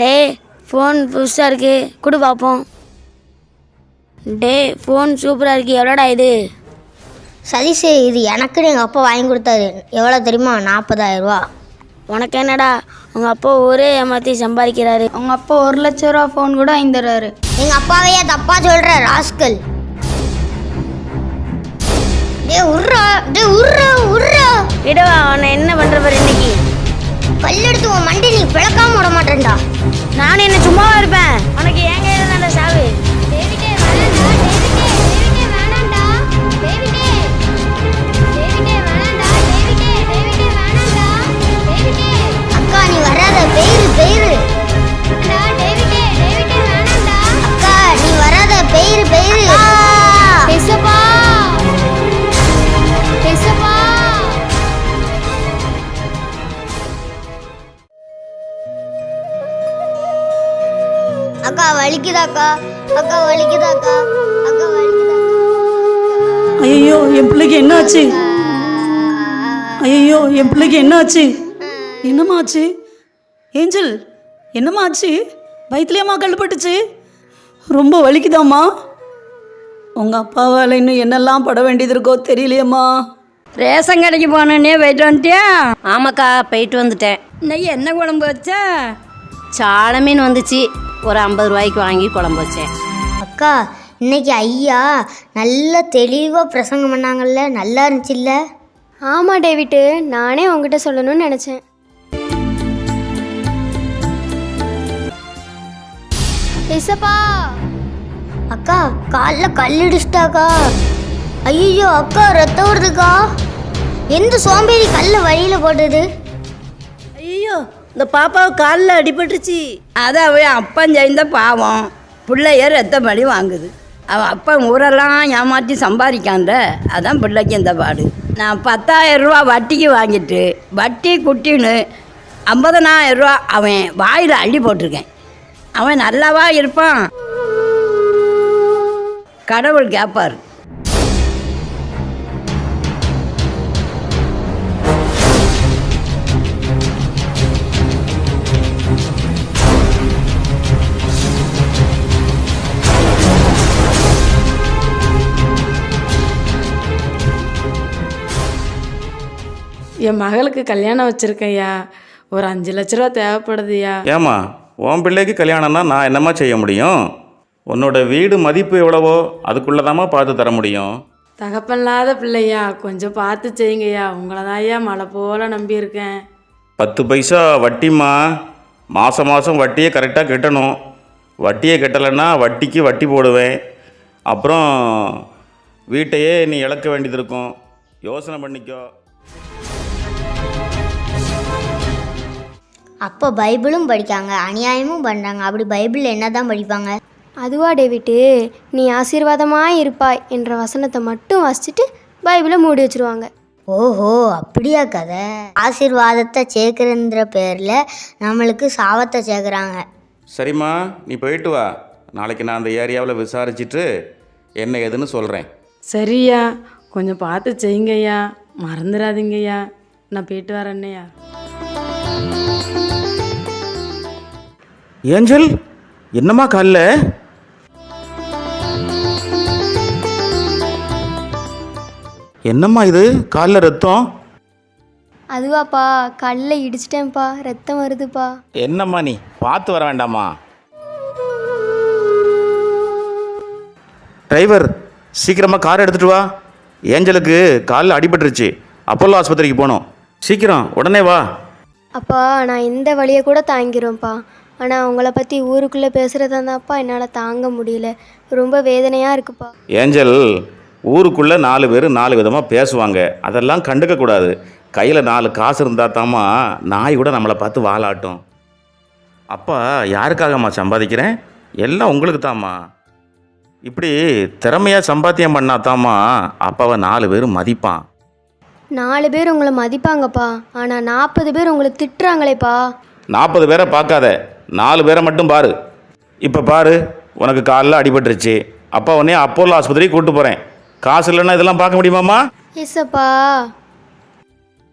டே phone புதுசாக இருக்கு. கொடு பார்ப்போம் டே ஃபோன் சூப்பராக இருக்கு. எவ்வளோடா இது? சதீஷ் இது எனக்குன்னு எங்கள் அப்பா வாங்கி கொடுத்தாரு. எவ்வளோ தெரியுமா? நாற்பதாயிரம் ரூபா உனக்கு என்னடா? உங்கள் அப்பா ஒரே ஏமாற்றி சம்பாதிக்கிறாரு. அவங்க அப்பா ஒரு லட்ச ரூபா ஃபோன் கூட வாங்கி தர்றாரு எங்கள் அப்பாவையே தப்பா சொல்கிற ராஸ்கல்? டே உர்றா டே உர்றா உர்றா. விடவா அவனை என்ன பண்ணுற பாரு இன்னைக்கு? கல்லெடுத்து உன் மண்டி நீ பிளக்காம விட மாட்டேன்டா. நானும் என்ன சும்மாவா இருப்பேன்? உனக்கு என் கையில் சாவு. வலிக்குதாக்கா அக்கா வலிக்குதாக்கா அக்கா? வலிக்குதாக்கா ஐயோ என் பிள்ளைக்கு என்ன ஆச்சு ஐயோ என் பிள்ளைக்கு என்ன ஆச்சு என்னம்மா ஆச்சு ஏஞ்சல் என்னம்மா ஆச்சு வயிற்றுலையம்மா கழுப்பட்டுச்சு ரொம்ப வலிக்குதாம்மா? உங்கள் அப்பாவால் இன்னும் என்னெல்லாம் பட வேண்டியது இருக்கோ தெரியலையேம்மா. ரேஷன் கடைக்கு போனேன்னே போயிட்டு வந்துட்டியா? ஆமாக்கா போயிட்டு வந்துட்டேன். இன்னைக்கு என்ன குழம்பு வச்சா? சால மீன் வந்துச்சு. ஒரு ஐம்பது ரூபாய்க்கு வாங்கி குழம்பு வச்சேன். அக்கா இன்னைக்கு ஐயா நல்ல தெளிவாக பிரசங்கம் பண்ணாங்கல்ல நல்லா இருந்துச்சுல்ல? ஆமாம் டேவிட்டு. நானே உங்ககிட்ட சொல்லணும்னு நினச்சேன். எசப்பா அக்கா காலில் கல் இடிச்சிட்டாக்கா. ஐயோ அக்கா ரத்தம் வருதுக்கா. எந்த சோம்பேறி கல்லை வழியில் போட்டது? இந்த பாப்பாவை காலில் அடிபட்டுச்சு அது அவன் அப்பன் செய்த பாவம். பிள்ளைய ரத்த பலி வாங்குது. அவன் அப்பன் ஊரெல்லாம் ஏமாற்றி சம்பாதிக்கான்ற அதான் பிள்ளைக்கு இந்த பாடு. நான் பத்தாயிரம் ரூபா வட்டிக்கு வாங்கிட்டு வட்டி குட்டின்னு ஐம்பதனாயிரம் ரூபா அவன் வாயில் அள்ளி போட்டிருக்கேன். அவன் நல்லாவா இருப்பான்? கடவுள் கேட்பார் என் மகளுக்கு கல்யாணம் வச்சுருக்கையா ஒரு அஞ்சு லட்ச ரூபா தேவைப்படுதுயா. ஏம்மா உன் பிள்ளைக்கு கல்யாணம்னா நான் என்னம்மா செய்ய முடியும்? உன்னோட வீடு மதிப்பு எவ்வளவோ அதுக்குள்ளதாம்மா பார்த்து தர முடியும். தகப்பனில்லாத பிள்ளையா கொஞ்சம் பார்த்து செய்யுங்கய்யா. உங்களை தான்யா மழை போல நம்பியிருக்கேன். பத்து பைசா வட்டிம்மா. மாதம் மாதம் வட்டியை கரெக்டாக கட்டணும். வட்டியை கட்டலைன்னா வட்டிக்கு வட்டி போடுவேன். அப்புறம் வீட்டையே நீ இழக்க வேண்டியது இருக்கும். யோசனை பண்ணிக்கோ. அப்போ பைபிளும் படிக்காங்க அநியாயமும் பண்ணுறாங்க அப்படி பைபிளில் என்ன தான் படிப்பாங்க? அதுவா டேவிட்டு நீ ஆசீர்வாதமாய் இருப்பாய் என்ற வசனத்தை மட்டும் வாசிச்சுட்டு பைபிளை மூடி வச்சிருவாங்க. ஓஹோ அப்படியா கதை? ஆசீர்வாதத்தை சேர்க்குறன்ற பேரில் நம்மளுக்கு சாபத்தை சேர்க்குறாங்க. சரிம்மா நீ போயிட்டு வா. நாளைக்கு நான் அந்த ஏரியாவில் விசாரிச்சுட்டு என்ன ஏதுன்னு சொல்கிறேன் சரியா கொஞ்சம் பார்த்து செய்யுங்கய்யா. மறந்துடாதீங்கய்யா நான் போயிட்டு வரேன்னையா ஏஞ்சல் என்னம்மா காலில்? என்னம்மா இது? காலில் ரத்தம்? அதுவாப்பா கல்லை இடிச்சிட்டேன்ப்பா ரத்தம் வருதுப்பா. என்னம்மா நீ? பார்த்து வர வேண்டாமா? டிரைவர் சீக்கிரமாக கார் எடுத்துட்டு வா. ஏஞ்சலுக்கு காலில் அடிபட்டுருச்சு. அப்போலோ ஆஸ்பத்திரிக்கு போகணும். சீக்கிரம் உடனே வா. அப்பா நான் இந்த வழியை கூட தாங்கிருவேன்ப்பா. ஆனால் உங்களை பற்றி ஊருக்குள்ளே பேசுகிறதாந்தாப்பா என்னால் தாங்க முடியல. ரொம்ப வேதனையாக இருக்குப்பா. ஏஞ்சல் ஊருக்குள்ளே நாலு பேர் நாலு விதமாக பேசுவாங்க. அதெல்லாம் கண்டுக்கக்கூடாது கையில் நாலு காசு இருந்தால் தாம்மா நாய் கூட நம்மளை பார்த்து வாலாட்டும். அப்பா யாருக்காகம்மா சம்பாதிக்கிறேன்? எல்லாம் உங்களுக்கு தாம்மா. இப்படி திறமையாக சம்பாத்தியம் பண்ணாதாம்மா அப்பாவை நாலு பேர் மதிப்பான். நாலு பேர் உங்களை மதிப்பாங்கப்பா. ஆனால் நாற்பது பேர் உங்களை திட்டுறாங்களேப்பா. நாற்பது பேரை பார்க்காத. நாலு பேரை மட்டும் பாரு. இப்போ பாரு உனக்கு காலில் அடிபட்டுருச்சு. அப்பா உடனே அப்போலோ ஆஸ்பத்திரிக்கு கூப்பிட்டு போகிறேன் காசு இல்லைன்னா இதெல்லாம் பார்க்க முடியுமாம்மா? எஸ்ஸப்பா.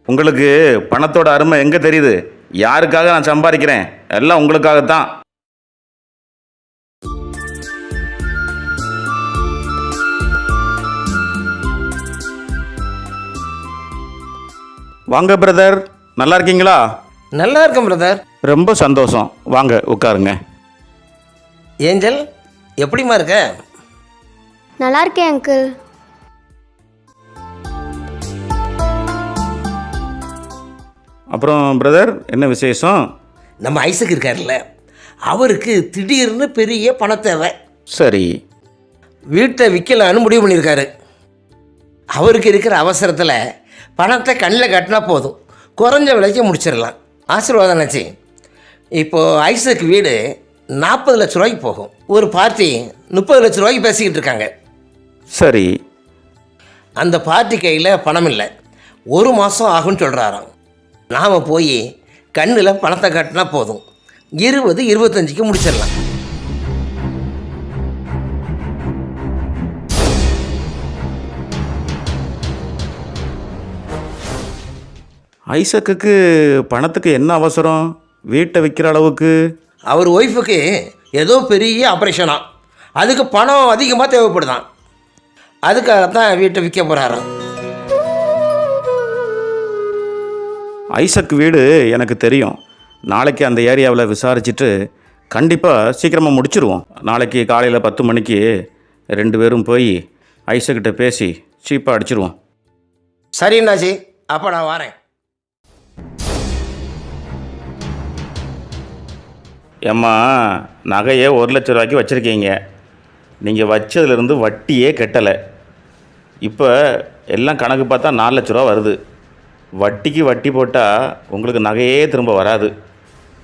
உங்களுக்கு பணத்தோட அருமை எங்கே தெரியுது? யாருக்காக நான் சம்பாதிக்கிறேன்? எல்லாம் உங்களுக்காகத்தான். வாங்க பிரதர் நல்லா இருக்கீங்களா? நல்லா இருக்கும் பிரதர் ரொம்ப சந்தோஷம். வாங்க உட்காருங்க. ஏஞ்சல் எப்படிம்மா இருக்க? நல்லா இருக்கேன் அங்கிள். அப்புறம் பிரதர் என்ன விசேஷம்? நம்ம ஐசக் இருக்கார்ல அவருக்கு திடீர்னு பெரிய பண தேவை. சரி. வீட்டை விற்கலான்னு முடிவு பண்ணியிருக்காரு. அவருக்கு இருக்கிற அவசரத்தில் பணத்தை கண்ணில் கட்டினா போதும். குறைஞ்ச விலைக்கு முடிச்சிடலாம். ஆசீர்வாதம் நினச்சி இப்போது ஐசக் வீடு நாற்பது லட்ச ரூபாய்க்கு போகும். ஒரு பார்ட்டி முப்பது லட்ச ரூபாய்க்கு பேசிக்கிட்டு இருக்காங்க. சரி. அந்த பார்ட்டி கையில் பணம் இல்லை. ஒரு மாதம் ஆகும்னு சொல்கிறாராம் நாம் போய் கண்ணில் பணத்தை கட்டினா போதும். இருபது இருபத்தஞ்சுக்கு முடிச்சிடலாம். ஐசக்குக்கு பணத்துக்கு என்ன அவசரம்? வீட்டை விற்கிற அளவுக்கு? அவர் ஒய்ஃபுக்கு ஏதோ பெரிய ஆப்ரேஷனா அதுக்கு பணம் அதிகமாக தேவைப்படுதான். அதுக்காகத்தான் வீட்டை விற்க போகிறாராம் ஐசக் வீடு எனக்கு தெரியும். நாளைக்கு அந்த ஏரியாவில் விசாரிச்சுட்டு கண்டிப்பாக சீக்கிரமாக முடிச்சிருவோம். நாளைக்கு காலையில் பத்து மணிக்கு ரெண்டு பேரும் போய் ஐசக்கிட்ட பேசி சீப்பாக அடிச்சிருவோம். சரிண்ணாச்சி அப்போ நான் வரேன். ஏம்மா நகையை ஒரு லட்ச ரூபாய்க்கு வச்சுருக்கீங்க. நீங்கள் வச்சதுலேருந்து வட்டியே கட்டலை. இப்போ எல்லாம் கணக்கு பார்த்தா நாலு லட்ச ரூபா வருது. வட்டிக்கு வட்டி போட்டால் உங்களுக்கு நகையே திரும்ப வராது.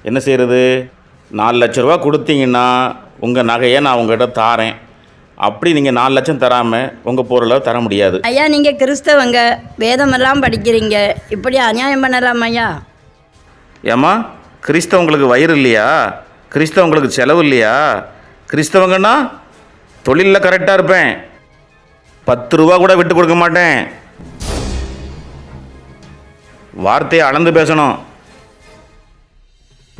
என்ன செய்கிறது நாலு லட்ச ரூபா கொடுத்தீங்கன்னா உங்கள் நகையை நான் உங்கள்கிட்ட தாரேன். அப்படி நீங்கள் நாலு லட்சம் தராமல் உங்கள் பொருளை தர முடியாது. ஐயா நீங்கள் கிறிஸ்தவங்க வேதமெல்லாம் படிக்கிறீங்க. இப்படி அநியாயம் பண்ணலாம் ஐயா? ஏம்மா கிறிஸ்தவங்களுக்கு வயிறு இல்லையா? கிறிஸ்தவங்களுக்கு செலவு இல்லையா? கிறிஸ்தவங்கன்னா தொழிலில் கரெக்டாக இருப்பேன். பத்து ரூபா கூட விட்டு கொடுக்க மாட்டேன். வார்த்தையை அளந்து பேசணும்.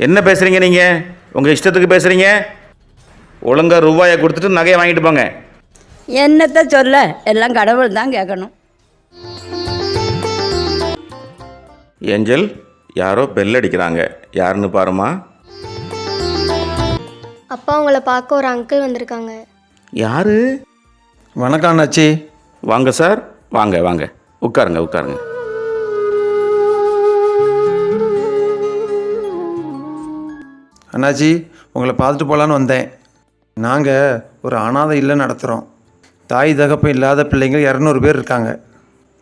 என்ன பேசுகிறீங்க நீங்கள் உங்கள் இஷ்டத்துக்கு பேசுகிறீங்க ஒழுங்கா ரூபாயை கொடுத்துட்டு நகையை வாங்கிட்டு போங்க. என்னத்தை சொல்ல? எல்லாம் கடவுள் தான் கேட்கணும். ஏஞ்சல் யாரோ பெல் அடிக்கிறாங்க. யாருன்னு பாருமா அப்பா உங்களை பார்க்க ஒரு அங்கிள் வந்திருக்காங்க. யாரு? வணக்கம் அண்ணாச்சி. வாங்க சார் வாங்க வாங்க. உட்காருங்க உட்காருங்க. அண்ணாச்சி உங்களை பார்த்துட்டு போகலான்னு வந்தேன். நாங்கள் ஒரு அனாதை இல்லம் நடத்துகிறோம் தாய் தகப்பம் இல்லாத பிள்ளைங்க இரநூறு பேர் இருக்காங்க.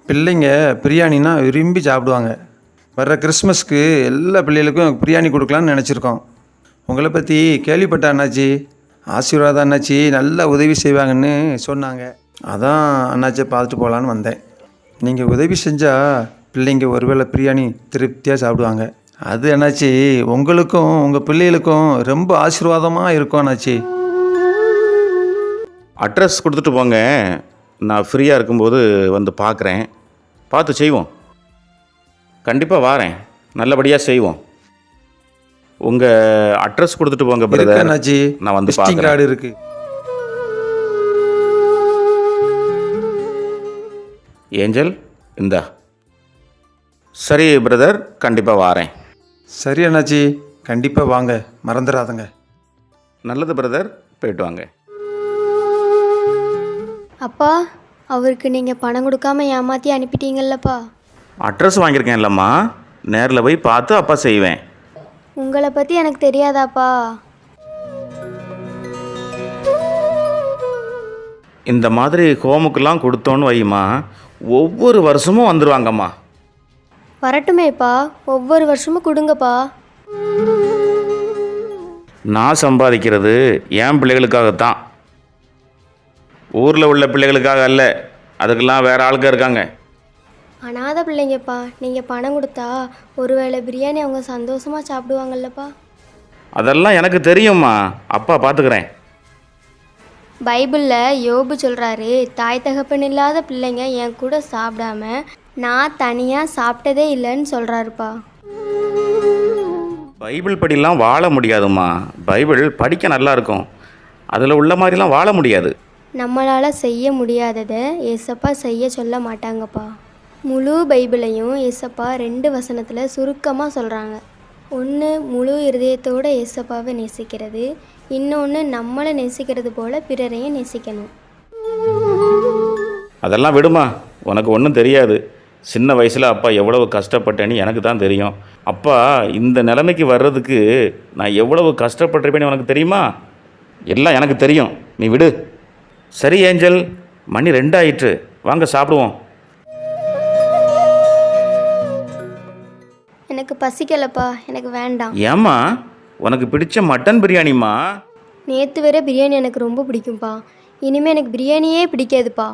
பிள்ளைங்க பிரியாணினா விரும்பி சாப்பிடுவாங்க. வர்ற கிறிஸ்மஸ்க்கு எல்லா பிள்ளைகளுக்கும் பிரியாணி கொடுக்கலான்னு நினச்சிருக்கோம். உங்களை பற்றி கேள்விப்பட்ட அண்ணாச்சி? ஆசீர்வாதம் அண்ணாச்சி நல்லா உதவி செய்வாங்கன்னு சொன்னாங்க. அதான் அண்ணாச்சியை பார்த்துட்டு போகலான்னு வந்தேன். நீங்கள் உதவி செஞ்சால் பிள்ளைங்க ஒருவேளை பிரியாணி திருப்தியாக சாப்பிடுவாங்க. அது என்னாச்சு உங்களுக்கும் உங்கள் பிள்ளைகளுக்கும் ரொம்ப ஆசீர்வாதமாக இருக்கும் அண்ணாச்சி. அட்ரஸ் கொடுத்துட்டு போங்க. நான் ஃப்ரீயாக இருக்கும்போது வந்து பார்க்குறேன். பார்த்து செய்வோம். கண்டிப்பாக வாரேன். நல்லபடியாக செய்வோம். உங்கள் அட்ரஸ் கொடுத்துட்டு போங்க இருக்கு பிரதர் அண்ணாச்சி. நான் வந்து கார்டு இருக்குது ஏஞ்சல் இந்தா. சரி பிரதர் கண்டிப்பாக வாரேன். சரி அண்ணாச்சி. கண்டிப்பாக வாங்க. மறந்துடாதங்க. நல்லது பிரதர் போயிட்டு வாங்க. அப்பா அவருக்கு நீங்கள் பணம் கொடுக்காம ஏமாற்றி அனுப்பிட்டீங்கல்லப்பா. அட்ரஸ் வாங்கியிருக்கேன் இல்லைம்மா நேரில் போய் பார்த்து அப்பா செய்வேன். உங்களை பற்றி எனக்கு தெரியாதாப்பா. இந்த மாதிரி ஹோமுக்கெல்லாம் கொடுத்தோன்னு வைமா ஒவ்வொரு வருஷமும் வந்துடுவாங்கம்மா வரட்டுமேப்பா ஒவ்வொரு வருஷமும் கொடுங்கப்பா. நான் சம்பாதிக்கிறது என் பிள்ளைகளுக்காகத்தான். ஊரில் உள்ள பிள்ளைகளுக்காக அல்ல அதுக்கெல்லாம் வேறு ஆளுங்க இருக்காங்க. அனாதை பிள்ளைங்கப்பா. நீங்கள் பணம் கொடுத்தா ஒருவேளை பிரியாணி அவங்க சந்தோஷமாக சாப்பிடுவாங்கல்லப்பா. அதெல்லாம் எனக்கு தெரியும்மா. அப்பா பார்த்துக்கிறேன். பைபிளில் யோபு சொல்கிறாரு தாய் தகப்பன் இல்லாத பிள்ளைங்க என் கூட சாப்பிடாம நான் தனியாக சாப்பிட்டதே இல்லைன்னு சொல்கிறாருப்பா பைபிள் படிலாம் வாழ முடியாதும்மா. பைபிள் படிக்க நல்லா இருக்கும். அதில் உள்ள மாதிரிலாம் வாழ முடியாது. நம்மளால் செய்ய முடியாததை ஏசப்பா செய்ய சொல்ல மாட்டாங்கப்பா. முழு பைபிளையும் ஏசப்பா ரெண்டு வசனத்தில் சுருக்கமாக சொல்கிறாங்க ஒன்று முழு இருதயத்தோட ஏசப்பாவை நேசிக்கிறது இன்னொன்று நம்மளை நேசிக்கிறது போல பிறரையும் நேசிக்கணும். அதெல்லாம் விடுமா? உனக்கு ஒன்றும் தெரியாது. சின்ன வயசில் அப்பா எவ்வளவு கஷ்டப்பட்டேன்னு எனக்கு தான் தெரியும். அப்பா இந்த நிலைமைக்கு வர்றதுக்கு நான் எவ்வளவு கஷ்டப்பட்டிருப்பேன்னு உனக்கு தெரியுமா? எல்லாம் எனக்கு தெரியும். நீ விடு. சரி ஏஞ்சல். மணி ரெண்டாயிற்று. வாங்க சாப்பிடுவோம். எனக்கு பசிக்கலப்பா. எனக்கு வேண்டாம். ஏம்மா? உனக்கு பிடிச்ச மட்டன் பிரியாணிம்மா? நேற்று வரை பிரியாணி எனக்கு ரொம்ப பிடிக்கும்ப்பா இனிமேல் எனக்கு பிரியாணியே பிடிக்காதுப்பா.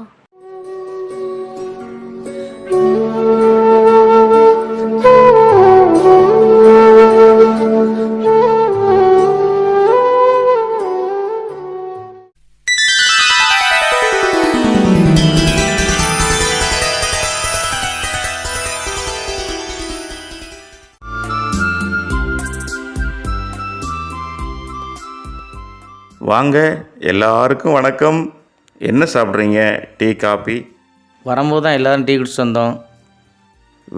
வாங்க எல்லாருக்கும் வணக்கம். என்ன சாப்பிட்றீங்க? Tea coffee? வரும்போது தான் எல்லோரும் டீ குடிச்சிட்டு வந்தோம்.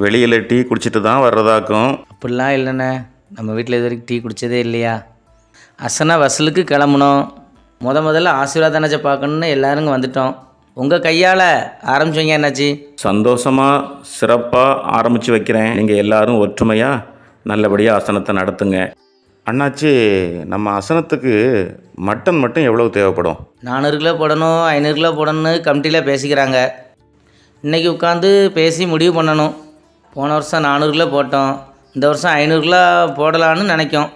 வெளியில் டீ குடிச்சிட்டு தான் வர்றதாக்கும். அப்படிலாம் இல்லைண்ணே. நம்ம வீட்டில் இது வரைக்கும் டீ குடித்ததே இல்லையா? அசனா வசலுக்கு கிளம்புனோம். முத முதல்ல ஆசீர்வாதனாச்சை பார்க்கணுன்னு எல்லாருங்க வந்துட்டோம். உங்கள் கையால் ஆரம்பிச்சவங்க என்னாச்சு? சந்தோஷமாக சிறப்பாக ஆரம்பித்து வைக்கிறேன். நீங்கள் எல்லாரும் ஒற்றுமையாக நல்லபடியாக அசனத்தை நடத்துங்க. அண்ணாச்சி நம்ம அசனத்துக்கு மட்டன் மட்டும் எவ்வளவு தேவைப்படும்? நானூறு கிலோ போடணும் ஐநூறு கிலோ போடணும்னு கமிட்டியில் பேசிக்கிறாங்க. இன்றைக்கி உட்காந்து பேசி முடிவு பண்ணணும். போன வருஷம் நானூறு கிலோ போட்டோம். இந்த வருஷம் ஐநூறு கிலோ போடலான்னு நினைக்கும்.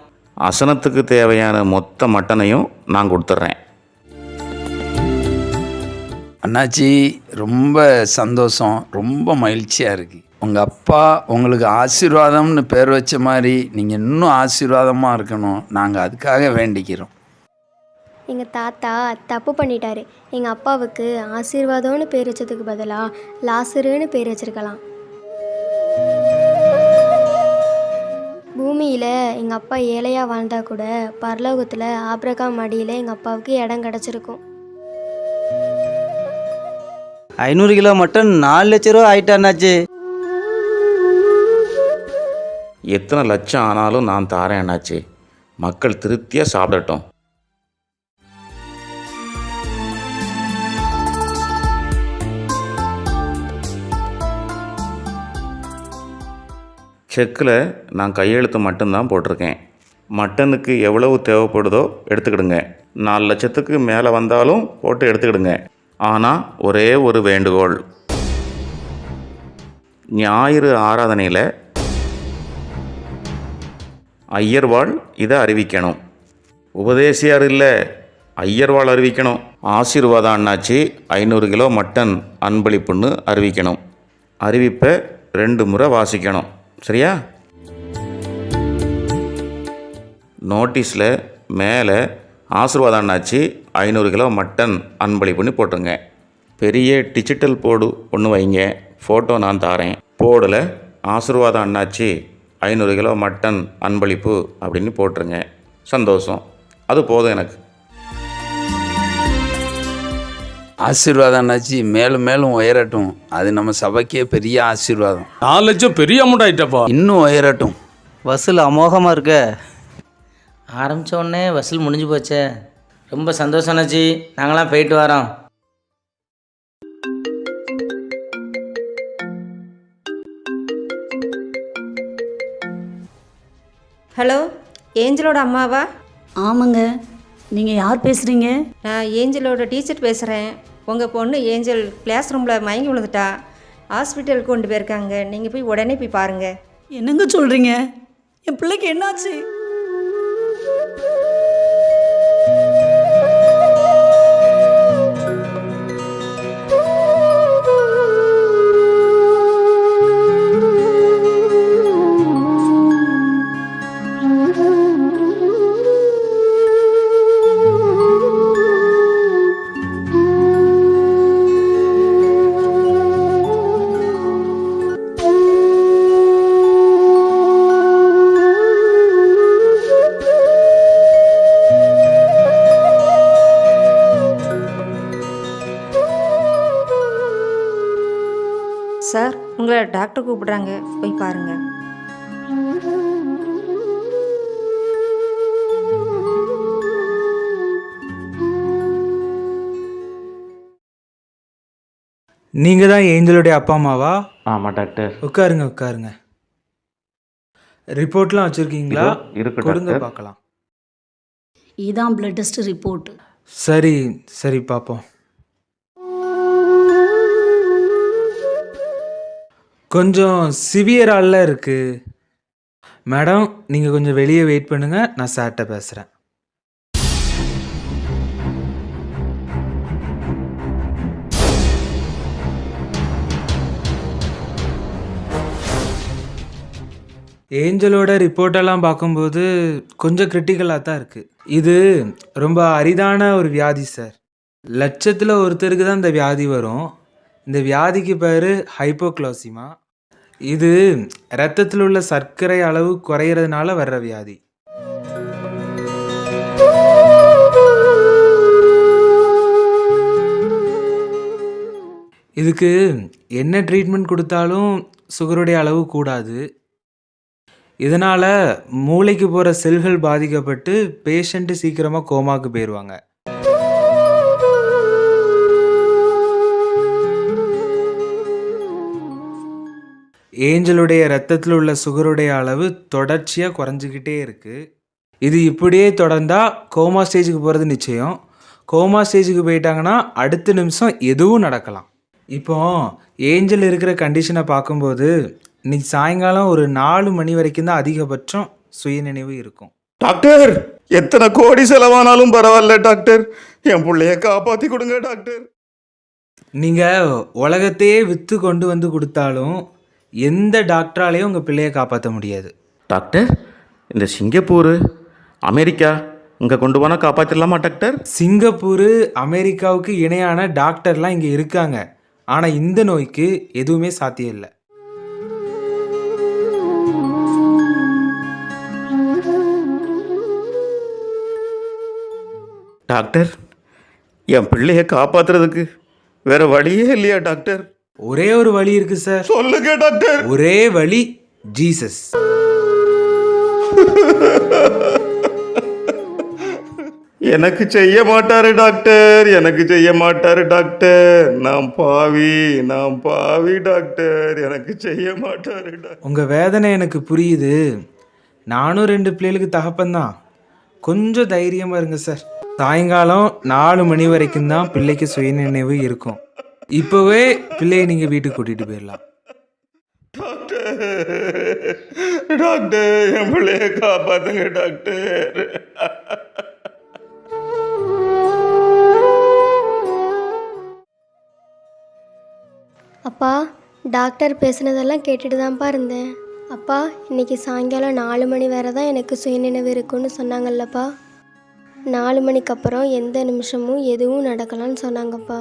அசனத்துக்கு தேவையான மொத்த மட்டனையும் நான் கொடுத்துட்றேன். அண்ணாச்சி ரொம்ப சந்தோஷம். ரொம்ப மகிழ்ச்சியாக இருக்குது உங்கள் அப்பா உங்களுக்கு ஆசீர்வாதம்னு பேர் வச்ச மாதிரி நீங்கள் இன்னும் ஆசீர்வாதமாக இருக்கணும். நாங்கள் அதுக்காக வேண்டிக்கிறோம். எங்கள் தாத்தா தப்பு பண்ணிட்டாரு. எங்கள் அப்பாவுக்கு ஆசீர்வாதம்னு பேர் வச்சதுக்கு பதிலாக லாசருன்னு பேர் வச்சிருக்கலாம். பூமியில் எங்கள் அப்பா ஏழையாக வாழ்ந்தா கூட பரலோகத்தில் ஆப்ரகாம் மடியில் எங்கள் அப்பாவுக்கு இடம் கிடச்சிருக்கும். ஐநூறு கிலோ மட்டன் நாலு லட்ச ரூபா ஆயிட்டாண்ணாச்சு எத்தனை லட்சம் ஆனாலும் நான் தாரேன் அண்ணாச்சி. மக்கள் திருப்தியாக சாப்பிடட்டும். செக்கில் நான் கையெழுத்து மட்டும்தான் போட்டிருக்கேன். மட்டனுக்கு எவ்வளவு தேவைப்படுதோ எடுத்துக்கிடுங்க. நாலு லட்சத்துக்கு மேலே வந்தாலும் போட்டு எடுத்துக்கிடுங்க. ஆனால் ஒரே ஒரு வேண்டுகோள். ஞாயிறு ஆராதனையில் ஐயர்வாள் இதை அறிவிக்கணும். உபதேசியார் இல்லை ஐயர்வாள் அறிவிக்கணும். ஆசீர்வாதம் அண்ணாச்சி ஐநூறு கிலோ மட்டன் அன்பளிப்புன்னு அறிவிக்கணும். அறிவிப்பை ரெண்டு முறை வாசிக்கணும். சரியா? நோட்டீஸில் மேலே ஆசீர்வாதம் அண்ணாச்சி ஐநூறு கிலோ மட்டன் அன்பளிப்புன்னு போட்டுருங்க. பெரிய டிஜிட்டல் போர்டு ஒன்று வைங்க. ஃபோட்டோ நான் தாரேன். போர்டில் ஆசீர்வாதம் அண்ணாச்சி ஐநூறு கிலோ மட்டன் அன்பளிப்பு அப்படின்னு போட்டுருங்க. சந்தோஷம். அது போதும் எனக்கு. ஆசீர்வாதம் அண்ணாச்சி மேலும் மேலும் உயரட்டும். அது நம்ம சபைக்கே பெரிய ஆசீர்வாதம். நாலு லட்சம் பெரிய அமௌண்ட் ஆயிட்டப்பா. இன்னும் உயரட்டும். வசூல் அமோகமாக இருக்க. ஆரம்பித்த உடனே வசூல் முடிஞ்சு போச்சே. ரொம்ப சந்தோஷம் அண்ணாச்சி நாங்களாம் போயிட்டு வரோம். ஹலோ ஏஞ்சலோட அம்மாவா? ஆமாங்க. நீங்கள் யார் பேசுகிறீங்க நான் ஏஞ்சலோட டீச்சர் பேசுகிறேன் உங்கள் பொண்ணு ஏஞ்சல் கிளாஸ் ரூமில் மயங்கி விழுந்துட்டா. ஹாஸ்பிட்டலுக்கு கொண்டு போயிருக்காங்க. நீங்கள் போய் உடனே போய் பாருங்கள் என்னங்க சொல்கிறீங்க என் பிள்ளைக்கு என்னாச்சு? டாக்டர் கூப்பிடுறாங்க. போய் பாருங்கள் நீங்கள் தான் ஏஞ்சலுடைய அப்பா அம்மாவா? ஆமாம் டாக்டர். உட்காருங்க உட்காருங்க. ரிப்போர்ட்லாம் வச்சுருக்கீங்களா? இருக்கு கொடுங்க. பார்க்கலாம். இதான் பிளட் டெஸ்ட் ரிப்போர்ட் சரி சரி பார்ப்போம். கொஞ்சம் சிவியரால இருக்குது மேடம் நீங்கள் கொஞ்சம் வெளியே வெயிட் பண்ணுங்கள் நான் சார்கிட்ட பேசுகிறேன் ஏஞ்சலோட ரிப்போர்ட்டெல்லாம் பார்க்கும்போது கொஞ்சம் கிரிட்டிக்கலாக தான் இருக்குது இது ரொம்ப அரிதான ஒரு வியாதி சார் லட்சத்தில் ஒருத்தருக்கு தான் இந்த வியாதி வரும். இந்த வியாதிக்கு பேர் ஹைப்போக்ளோசிமா இது இரத்தத்தில் உள்ள சர்க்கரை அளவு குறையிறதுனால வர்ற வியாதி. இதுக்கு என்ன ட்ரீட்மெண்ட் கொடுத்தாலும் சுகருடைய அளவு கூடாது. இதனால் மூளைக்கு போகிற செல்கள் பாதிக்கப்பட்டு பேஷண்ட்டு சீக்கிரமாக கோமாவுக்கு போயிடுவாங்க ஏஞ்சலுடைய ரத்தத்தில் உள்ள சுகருடைய அளவு தொடர்ச்சியாக குறைஞ்சிக்கிட்டே இருக்குது இது இப்படியே தொடர்ந்தா கோமா ஸ்டேஜுக்கு போகிறது நிச்சயம். கோமா ஸ்டேஜுக்கு போயிட்டாங்கன்னா அடுத்த நிமிஷம் எதுவும் நடக்கலாம். இப்போ ஏஞ்சல் இருக்கிற கண்டிஷனை பார்க்கும்போது இன்னைக்கு சாயங்காலம் ஒரு நாலு மணி வரைக்கும் தான் அதிகபட்சம் சுயநினைவு இருக்கும். டாக்டர் எத்தனை கோடி செலவானாலும் பரவாயில்ல டாக்டர். என் பிள்ளைய காப்பாற்றி கொடுங்க டாக்டர். நீங்கள் உலகத்தையே விற்று கொண்டு வந்து கொடுத்தாலும் எந்த டாக்டராலையும் உங்கள் பிள்ளையை காப்பாற்ற முடியாது. டாக்டர் இந்த சிங்கப்பூர் அமெரிக்கா இங்கே கொண்டு போனால் காப்பாற்றிடலாமா டாக்டர்? சிங்கப்பூர் அமெரிக்காவுக்கு இணையான டாக்டர்லாம் இங்கே இருக்காங்க. ஆனால் இந்த நோய்க்கு எதுவுமே சாத்தியம் இல்லை. டாக்டர் என் பிள்ளைய காப்பாத்துறதுக்கு வேற வழியே இல்லையா டாக்டர்? ஒரே ஒரு வழி இருக்கு சார். சொல்லுங்க டாக்டர். ஒரே வழி ஜீசஸ். எனக்கு செய்ய மாட்டாரு டாக்டர். எனக்கு செய்ய மாட்டாரு டாக்டர். நான் பாவி நான் பாவி டாக்டர். எனக்கு செய்ய மாட்டாரு டாக்டர். உங்கள் வேதனை எனக்கு புரியுது. நானும் ரெண்டு பிள்ளைகளுக்கு தகப்பன்தான் கொஞ்சம் தைரியமாக இருங்க சார். சாயங்காலம் நாலு மணி வரைக்கும் தான் பிள்ளைக்கு சுயநினைவு இருக்கும். இப்போவே பிள்ளையை நீங்கள் வீட்டுக்கு கூட்டிகிட்டு போயிடலாம் டாக்டர் என் பிள்ளைய காப்பாத்துங்க டாக்டர். அப்பா டாக்டர் பேசுனதெல்லாம் கேட்டுட்டு தான்ப்பா இருந்தேன். அப்பா இன்னைக்கு சாயங்காலம் நாலு மணி வரை தான் எனக்கு சுயநினைவு இருக்குன்னு சொன்னாங்கல்லப்பா. நாலு மணிக்கு அப்புறம் எந்த நிமிஷமும் எதுவும் நடக்கலாம்னு சொன்னாங்கப்பா.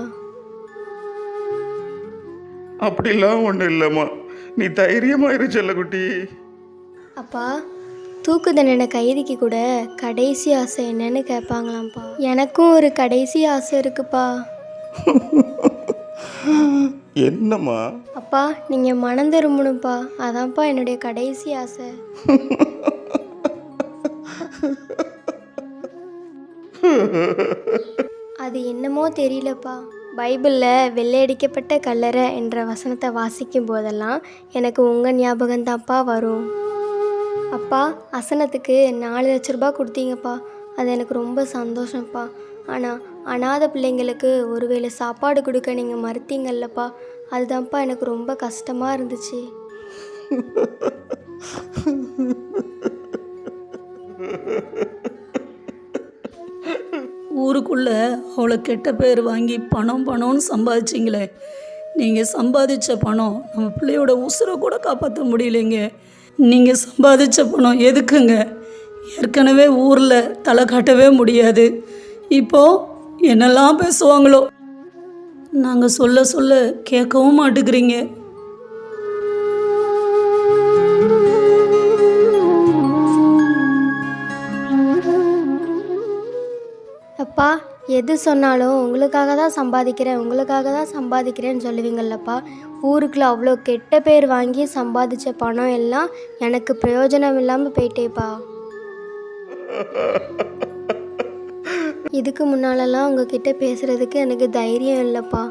அப்படிலாம் ஒன்றும் இல்லைம்மா. நீ தைரியமா இரு செல்லக்குட்டி. அப்பா தூக்கு தண்டனை கைதிக்கு கூட கடைசி ஆசை என்னன்னு கேட்பாங்களாம்ப்பா எனக்கும் ஒரு கடைசி ஆசை இருக்குப்பா. என்னம்மா? அப்பா நீங்கள் மனம் திரும்பணும்ப்பா. அதான்ப்பா என்னுடைய கடைசி ஆசை. அது என்னமோ தெரியலப்பா. பைபிளில் வெள்ளையடிக்கப்பட்ட கல்லறை என்ற வசனத்தை வாசிக்கும் போதெல்லாம் எனக்கு உங்கள் ஞாபகம்தான்ப்பா வரும். அப்பா அசனத்துக்கு நாலு லட்ச ரூபா கொடுத்தீங்கப்பா. அது எனக்கு ரொம்ப சந்தோஷம்ப்பா. ஆனால் அனாதை பிள்ளைங்களுக்கு ஒருவேளை சாப்பாடு கொடுக்க நீங்கள் மறுத்தீங்கல்லப்பா. அதுதான்ப்பா எனக்கு ரொம்ப கஷ்டமாக இருந்துச்சு. ஊருக்குள்ளே அவ்வளோ கெட்ட பேர் வாங்கி பணம் பணம்னு சம்பாதிச்சிங்களே. நீங்கள் சம்பாதிச்ச பணம் நம்ம பிள்ளையோட உசுரை கூட காப்பாற்ற முடியலைங்க. நீங்கள் சம்பாதிச்ச பணம் எதுக்குங்க? ஏற்கனவே ஊரில் தலை காட்டவே முடியாது. இப்போது என்னெல்லாம் பேசுவாங்களோ? நாங்கள் சொல்ல சொல்ல கேட்கவும் மாட்டேங்கிறீங்க எது சொன்னாலும் உங்களுக்காக தான் சம்பாதிக்கிறேன் உங்களுக்காக தான் சம்பாதிக்கிறேன்னு சொல்லுவீங்கள்லப்பா ஊருக்குள்ள அவ்வளோ கெட்ட பேர் வாங்கி சம்பாதிச்ச பணம் எல்லாம் எனக்கு பிரயோஜனம் இல்லாமல் போயிட்டேப்பா. இதுக்கு முன்னாலெல்லாம் உங்ககிட்ட பேசுகிறதுக்கு எனக்கு தைரியம் இல்லைப்பா.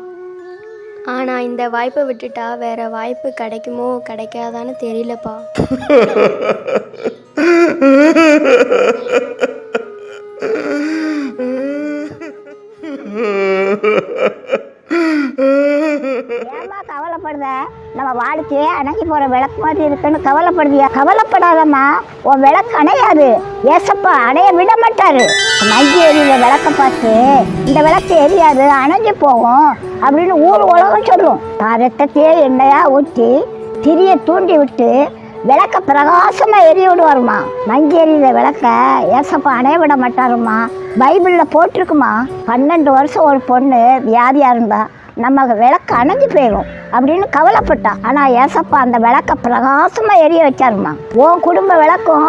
ஆனால் இந்த வாய்ப்பை விட்டுட்டா வேற வாய்ப்பு கிடைக்குமோ கிடைக்காதான்னு தெரியலப்பா ஏம்மா கவலைப்படுத நம்ம வாழ்க்கையே அணைக்கி போகிற விளக்கு மாதிரி இருக்குன்னு கவலைப்படுதியா கவலைப்படாதம்மா. உன் விளக்கு அணையாது. ஏசப்பா அணைய விட மாட்டாரு. மஞ்சள் எரியிற விளக்க பார்த்து இந்த விளக்கு எரியாது அணைஞ்சு போகும் அப்படின்னு ஊர் உலகம் சொல்லும். ரத்தத்தையே எண்ணெயா ஊற்றி திரிய தூண்டி விட்டு விளக்க பிரகாசமா எரிய விடுவாருமா. மஞ்சள் எரியிற விளக்க ஏசப்பா அணைய விட மாட்டாருமா. பைபிளில் போட்டிருக்குமா. பன்னெண்டு வருஷம் ஒரு பொண்ணு வியாதியாக இருந்தா. நம்ம விளக்கு அணைஞ்சு போயிடும் அப்படின்னு கவலைப்பட்டான் ஆனால் ஏசப்பா அந்த விளக்க பிரகாசமாக எரிய வச்சாருமா உன் குடும்ப விளக்கும்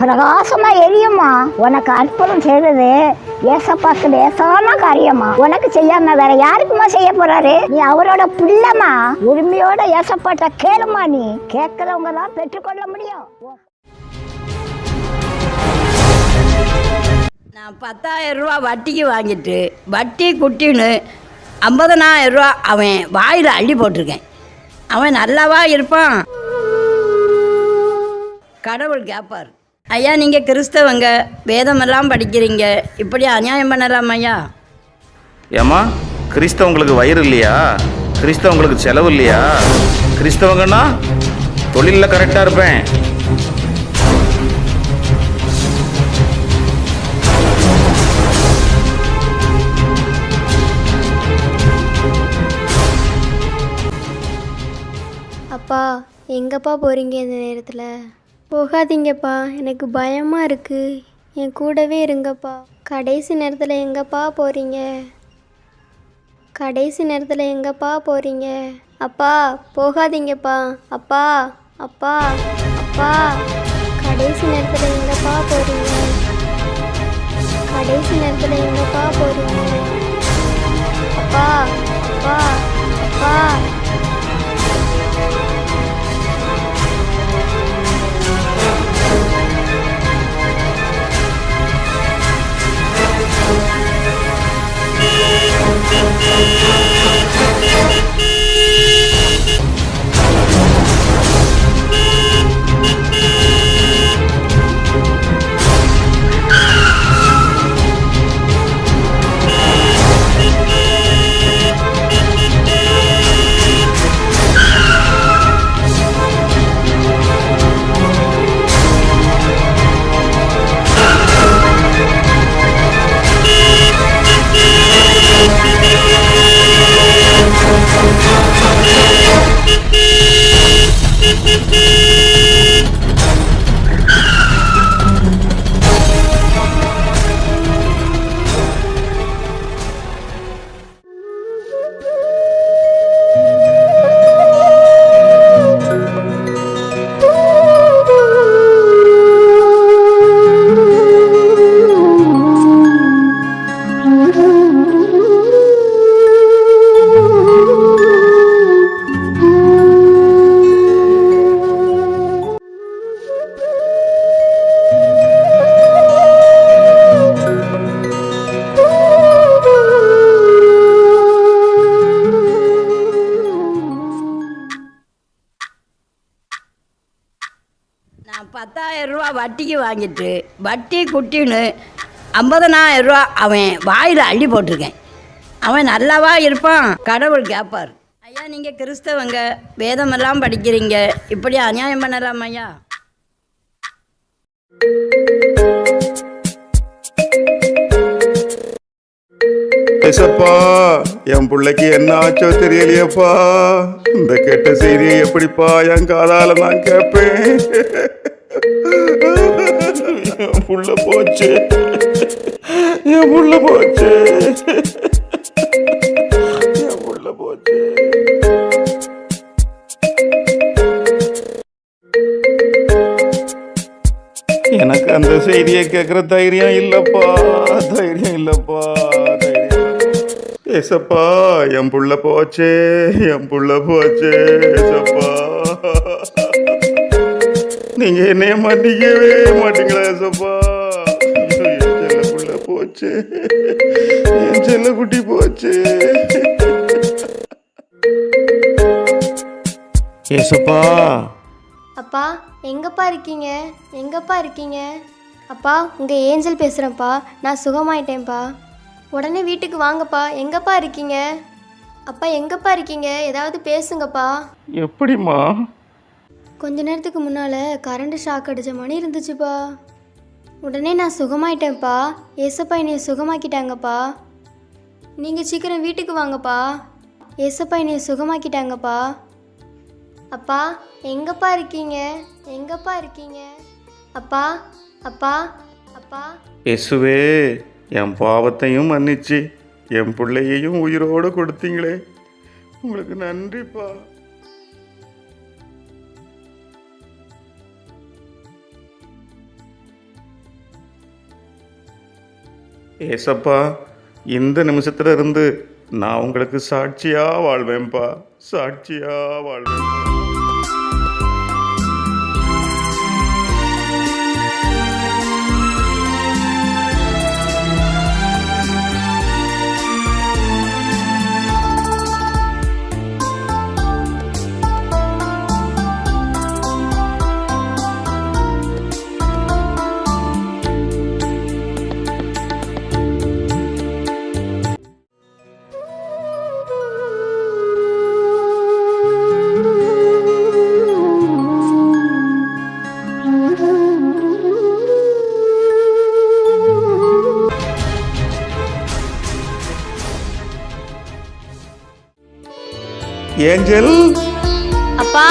பிரகாசமாக எரியுமா உனக்கு அற்புதம் செய்தது ஏசப்பாக்கு லேசான காரியமா உனக்கு செய்யாம வேற யாருக்குமா செய்ய போறாரு? நீ அவரோட பிள்ளைமா உரிமையோட ஏசப்பாட்ட கேளுமா நீ. கேட்கறவங்க தான் பெற்றுக்கொள்ள முடியும். நான் பத்தாயிரம் ரூபா வட்டிக்கு வாங்கிட்டு வட்டி குட்டின்னு ஐம்பதனாயிரம் ரூபா அவன் வாயில் அள்ளி போட்டிருக்கேன். அவன் நல்லாவா இருப்பான்? கடவுள் கேட்பார் ஐயா நீங்கள் கிறிஸ்தவங்க வேதமெல்லாம் படிக்கிறீங்க. இப்படி அநியாயம் பண்ணலாம் ஐயா? ஏம்மா கிறிஸ்தவங்களுக்கு வயிறு இல்லையா? கிறிஸ்தவங்களுக்கு செலவு இல்லையா? கிறிஸ்தவங்கன்னா தொழிலில் கரெக்டாக இருப்பேன். எங்கப்பா போகிறீங்க இந்த நேரத்தில்? போகாதீங்கப்பா எனக்கு பயமாக இருக்குது என் கூடவே இருங்கப்பா. கடைசி நேரத்தில் எங்கப்பா போகிறீங்க கடைசி நேரத்தில் எங்கப்பா போகிறீங்க அப்பா போகாதீங்கப்பா. அப்பா அப்பா அப்பா. கடைசி நேரத்தில் எங்கப்பா போகிறீங்க கடைசி நேரத்தில் எங்கப்பா போகிறீங்க அப்பா அப்பா அப்பா. வட்டிக்கு வாங்கிட்டு வட்டி குட்டின்னு ஐம்பதனாயிரம் ரூபா அவன் வாயில் அள்ளி போட்டிருக்கேன். அவன் நல்லாவா இருப்பான்? கடவுள் கேட்பார் ஐயா நீங்கள் கிறிஸ்தவங்க வேதமெல்லாம் படிக்கிறீங்க. இப்படி அநியாயம் பண்ணலாம் ஐயா? ஏசப்பா என் பிள்ளைக்கு என்ன ஆச்சோ தெரியலையப்பா. இந்த கெட்ட செய்தியை எப்படிப்பா என் காதால நான் கேட்பேன்? என் புள்ள போச்சு. என் புள்ள போச்சு. என் புள்ள போச்சு. எனக்கு அந்த செய்தியை கேட்குற தைரியம் இல்லைப்பா தைரியம் இல்லைப்பா தைரியம் ஏசப்பா என் புள்ள போச்சே என் புள்ள போச்சே ஏசப்பா. நீங்க என்னைய மன்னிக்கவே மாட்டீங்களா ஏசப்பா போச்சே. என் செல்ல குட்டி போச்சே. ஏசப்பா அப்பா எங்கப்பா இருக்கீங்க? எங்கப்பா இருக்கீங்க? அப்பா உங்கள் ஏஞ்சல் பேசுகிறேன்ப்பா நான் சுகமாயிட்டேன்ப்பா. உடனே வீட்டுக்கு வாங்கப்பா. எங்கப்பா இருக்கீங்க? அப்பா எங்கப்பா இருக்கீங்க? ஏதாவது பேசுங்கப்பா. எப்படிம்மா? கொஞ்ச நேரத்துக்கு முன்னால் கரண்ட் ஷாக் அடித்த மணி இருந்துச்சுப்பா. உடனே நான் சுகமாயிட்டேன்ப்பா. ஏசப்பா என்னை சுகமாக்கிட்டாங்கப்பா. நீங்கள் சீக்கிரம் வீட்டுக்கு வாங்கப்பா. ஏசப்பா என்னை சுகமாக்கிட்டாங்கப்பா. அப்பா எங்கப்பா இருக்கீங்க? எங்கப்பா இருக்கீங்க? அப்பா அப்பா அப்பா. இயேசுவே என் பாவத்தையும் மன்னிச்சு என் பிள்ளையையும் உயிரோடு கொடுத்தீங்களே. உங்களுக்கு நன்றிப்பா. ஏசப்பா இந்த நிமிஷத்துல இருந்து நான் உங்களுக்கு சாட்சியா வாழ்வேன்ப்பா சாட்சியா வாழ்வேன் ஏஞ்சல். அப்பா.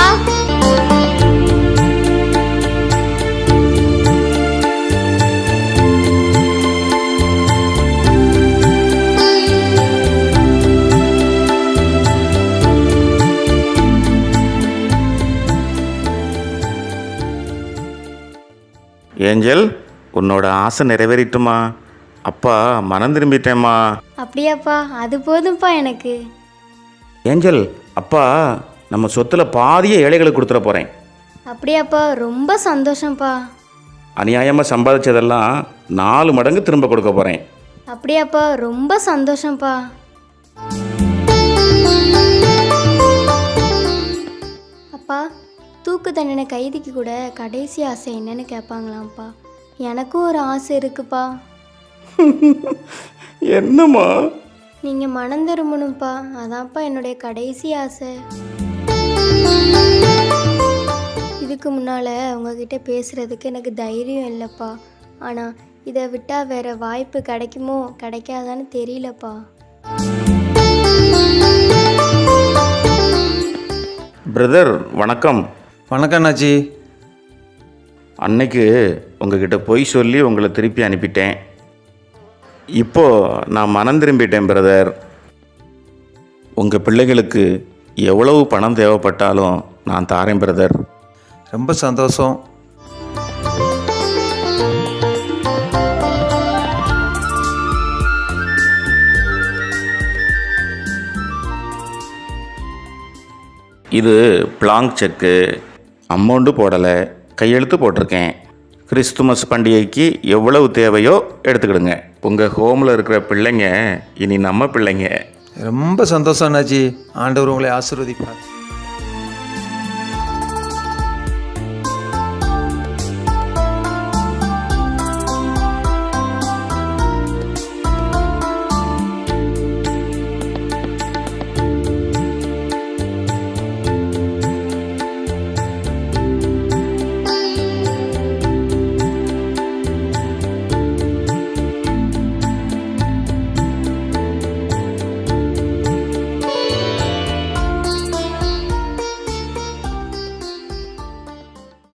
ஏஞ்சல் உன்னோட ஆசை நிறைவேறிட்டுமா? அப்பா மனம் திரும்பிட்டேம்மா. அப்படியாப்பா அது போதும்ப்பா எனக்கு. ஏஞ்சல் அப்பா நம்ம சொத்துல பாதியை ஏழைகளுக்கு கொடுத்துட போகிறேன் அப்படியாப்பா ரொம்ப சந்தோஷம்ப்பா. அநியாயமாக சம்பாதிச்சதெல்லாம் நாலு மடங்கு திரும்ப கொடுக்க போகிறேன் அப்படியாப்பா ரொம்ப சந்தோஷம்ப்பா. அப்பா தூக்கு தண்டனை கைதிக்கு கூட கடைசி ஆசை என்னன்னு கேட்பாங்களாம்ப்பா எனக்கும் ஒரு ஆசை இருக்குப்பா. என்னம்மா? நீங்கள் மனம் திரும்பணும்ப்பா அதான்ப்பா என்னுடைய கடைசி ஆசை. இதுக்கு முன்னால் உங்ககிட்ட பேசுகிறதுக்கு எனக்கு தைரியம் இல்லைப்பா. ஆனால் இதை விட்டால் வேறு வாய்ப்பு கிடைக்குமோ கிடைக்காதான்னு தெரியலப்பா. பிரதர் வணக்கம். வணக்கம் அண்ணாச்சி. அன்னைக்கு உங்ககிட்ட பொய் சொல்லி உங்களை திருப்பி அனுப்பிட்டேன். இப்போ நான் மனம் திரும்பிட்டேன் பிரதர் உங்கள் பிள்ளைகளுக்கு எவ்வளவு பணம் தேவைப்பட்டாலும் நான் தாரேன் பிரதர் ரொம்ப சந்தோஷம். இது பிளாங்க் செக்கு அமௌண்ட்டு போடலை கையெழுத்து போட்டிருக்கேன். கிறிஸ்துமஸ் பண்டிகைக்கு எவ்வளவு தேவையோ எடுத்துக்கிடுங்க. உங்கள் ஹோமில் இருக்கிற பிள்ளைங்க இனி நம்ம பிள்ளைங்க. ரொம்ப சந்தோஷம் அண்ணாச்சி. ஆண்டவர் உங்களை ஆசீர்வதிப்பார்.